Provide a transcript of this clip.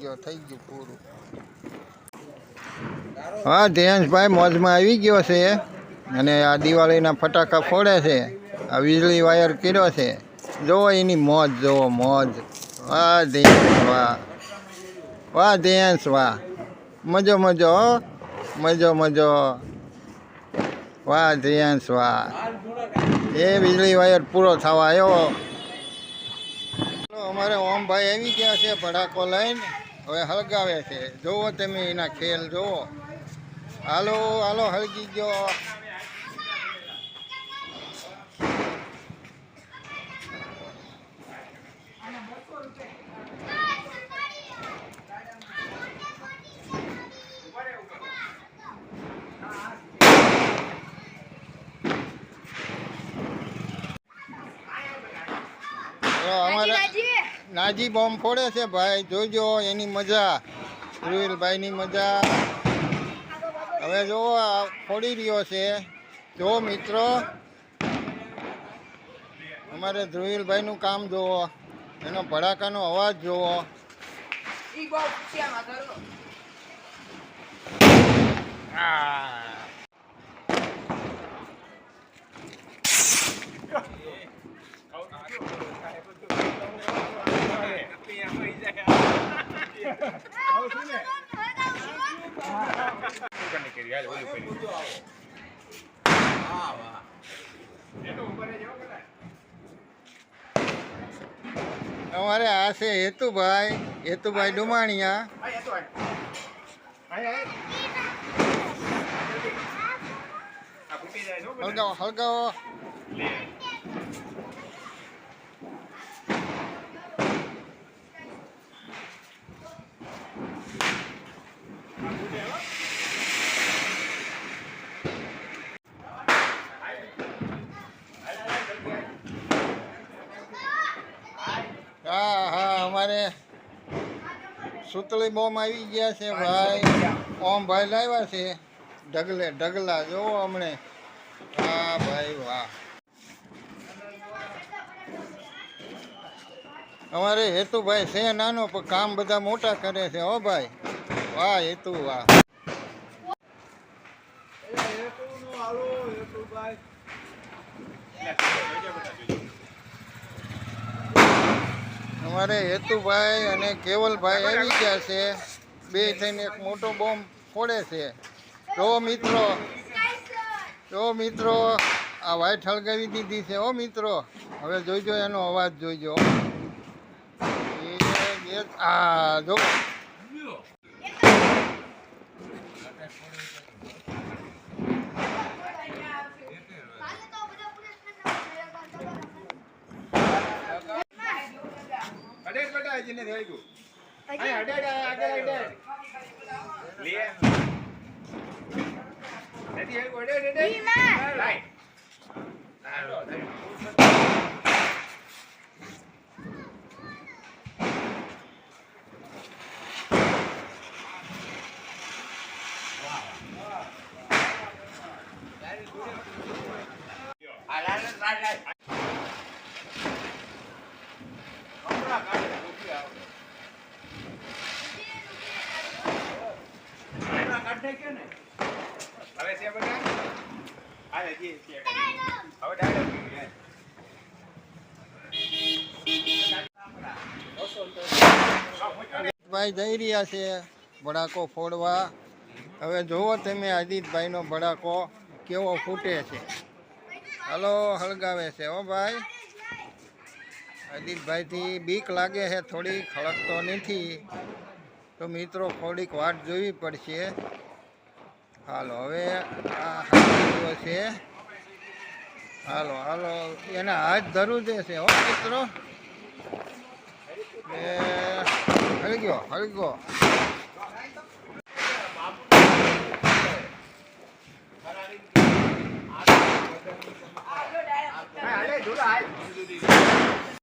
ગયો થઈ ગયું પૂરું હા ધ્યાનભાઈ મોજમાં આવી ગયો છે અને આ દિવાળીના ફટાકા ફોડે છે. આ વીજળી વાયર કર્યો છે. જોવો એની મોજ જોવો મોજ. વાહ ધ્યાન વાહ વાહ ધ્યાન વાહ મજો મજો મજો મજો. વાહ ધ્યાન વાહ. એ વીજળી વાયર પૂરો થવા આવ્યો ચાલો, અમારે ઓમભાઈ આવી ગયા છે ભડાકો લઈને. હવે હળગાવે છે. જોવો તમે એના ખેલ જોવો. હાલો હાલો હળગી ગયો. ચાલો, અમારે નાજી. બોમ્બ ફોડે છે ભાઈ જોજો એની મજા. ધ્રુવીલભાઈની મજા. હવે જો ફોડી રહ્યો છે. જો મિત્રો અમારે ધ્રુવીલભાઈનું કામ જોવો. એનો ભડાકાનો અવાજ જોવો. આ. અમારે આ છે હેતુભાઈ હેતુભાઈ ડુમાણિયા. હળગાવો હળગાવો હા હા અમારે સુતળી બોમ્બ આવી ગયા છે ભાઈ ઓમ ભાઈ લાવ્યા છે ઢગલે ઢગલા જોવો હમણે હા ભાઈ વાહ અમારે હેતુભાઈ છે નાનો પણ કામ બધા મોટા કરે છે હો ભાઈ વાહ હેતુ વાહ અમારે હેતુભાઈ અને કેવલભાઈ આવી ગયા છે. બે થઈને એક મોટો બોમ્બ ફોડે છે. જો મિત્રો જો મિત્રો, આ વાઈટ હળગાવી દીધી છે ઓ મિત્રો. હવે જોઈજો એનો અવાજ જોઈજો. એ ಚಿನ್ನದ ಹೇಳಿಗು ಅಡ್ಡ ಅಡ್ಡ ಅಡ್ಡ ನದಿ ಹೇಳಿ ಅಡ್ಡ ಅಡ್ಡ ಅಲ್ಲ ಅಲ್ಲ બે- આ જો ભાઈ જઈ રહ્યા છે ભડાકો ફોડવા. હવે જુઓ તમે આદિતભાઈનો ભડાકો કેવો ફૂટે છે. હલો હળગાવે છે હો ભાઈ. આદિતભાઈથી બીક લાગે છે થોડી ખળકતો નથી. તો મિત્રો થોડીક વાટ જોવી પડશે. હાલો, હવે આ હાથીઓ છે. હાલો હાલો, એના હાથ ધરું જે છે, હો, મિત્રો. એ હળગ્યો હળગ્યો